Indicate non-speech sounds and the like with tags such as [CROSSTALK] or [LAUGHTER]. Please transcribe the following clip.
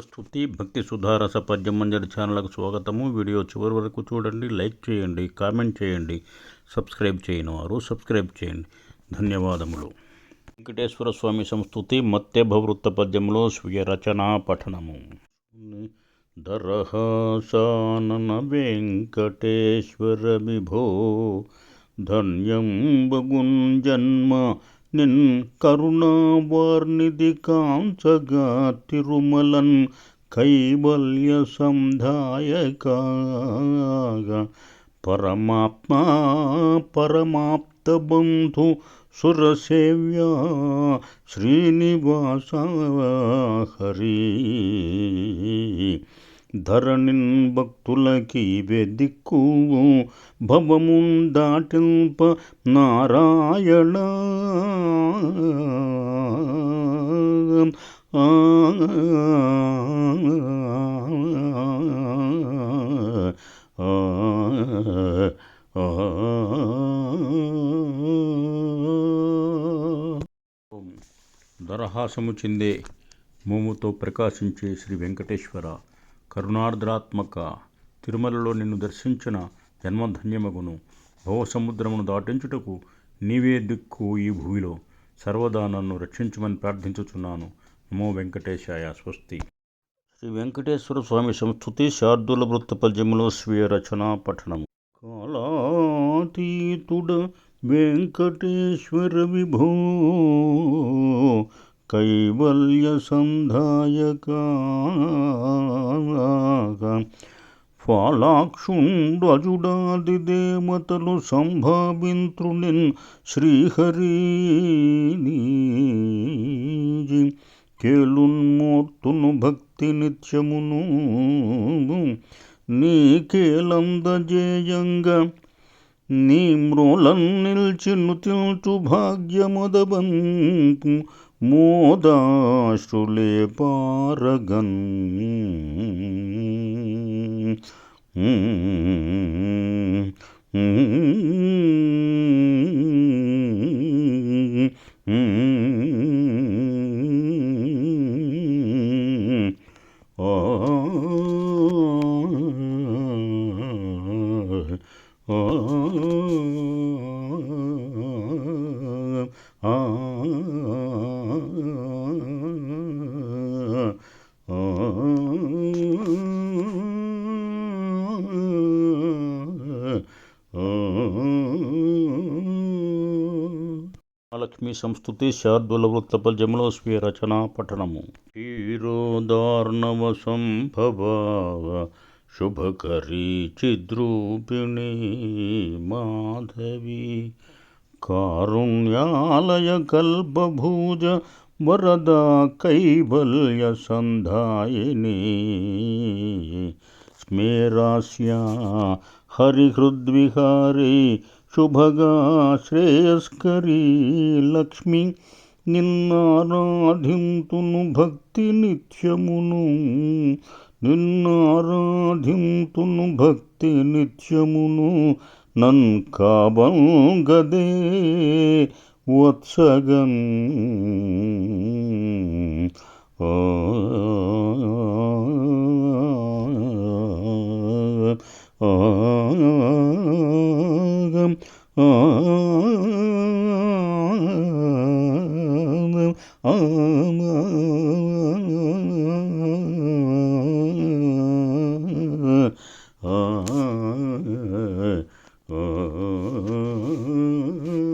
స్థుతి భక్తి సుధారస పద్యమంజరి ఛానల్కు స్వాగతము. వీడియో చివరి వరకు చూడండి లైక్ చేయండి కామెంట్ చేయండి సబ్స్క్రైబ్ చేయని వారు సబ్స్క్రైబ్ చేయండి. ధన్యవాదములు. వెంకటేశ్వర స్వామి సంస్థుతి మత్యభవృత్త పద్యంలో స్వీయ రచనా పఠనము. దరహాసానన వెంకటేశ్వర విభో ధన్యం బగున్ జన్మ నిన్ కరుణావార్నిధి కాంచగా తిరుమలన్ కైవల్య సంధాయకాగా. పరమాత్మా పరమాప్త బంధు సురసేవ్యా శ్రీనివాస హరి. ధరణిన్ భక్తులకి వెదిక్కు భవమున్ దాటింప నారాయణ. ఆ, దరహాసము చెందే మోముతో ప్రకాశించే శ్రీ వెంకటేశ్వర కరుణార్ద్రాత్మక తిరుమలలో నిన్ను దర్శించిన జన్మధన్యమగును. భవసముద్రమును దాటించుటకు నీవే దిక్కు ఈ భూమిలో. సర్వదా నన్ను రక్షించమని ప్రార్థించుచున్నాను. నమో వెంకటేశాయ స్వస్తి. శ్రీ వెంకటేశ్వర స్వామి సంస్థుతి శార్దుల వృత్త పద్యములో స్వీయ రచన పఠనము. కళాతీతుడ వెంకటేశ్వర విభో కైవల్యసంధాయక సంధాయక దేవతలు సంభావింత్రునిన్ శ్రీహరి కేలున్మూర్తును భక్తి నిత్యమును నీ కేలందజేయంగా నీ మ్రోలం నిల్చిను తిల్చు ಮೋದಾಶ್ರುಲೆ ಪಾರಗನ್ ಆ లక్ష్మీ సంస్థుతి శార్దుల వృత్తపల్ జములో స్వీయ రచనా పఠనము క్షీరోదార్ణవ సంభవ శుభకరీ చిద్రూపిణి మాధవి కారుణ్యాలయ కల్పభూజ వరదా కైవల్య సంధాయిని. స్మేరాస్యా హరిహృద్విహారీ శుభగా శ్రేయస్కరీ లక్ష్మి నిన్నారాధింతును భక్తి నిత్యమును. నిన్నారాధింతును భక్తి నిత్యమును നൻകാബങ്കതേ വത്സകൻ ആകം ആ. Oh. [LAUGHS]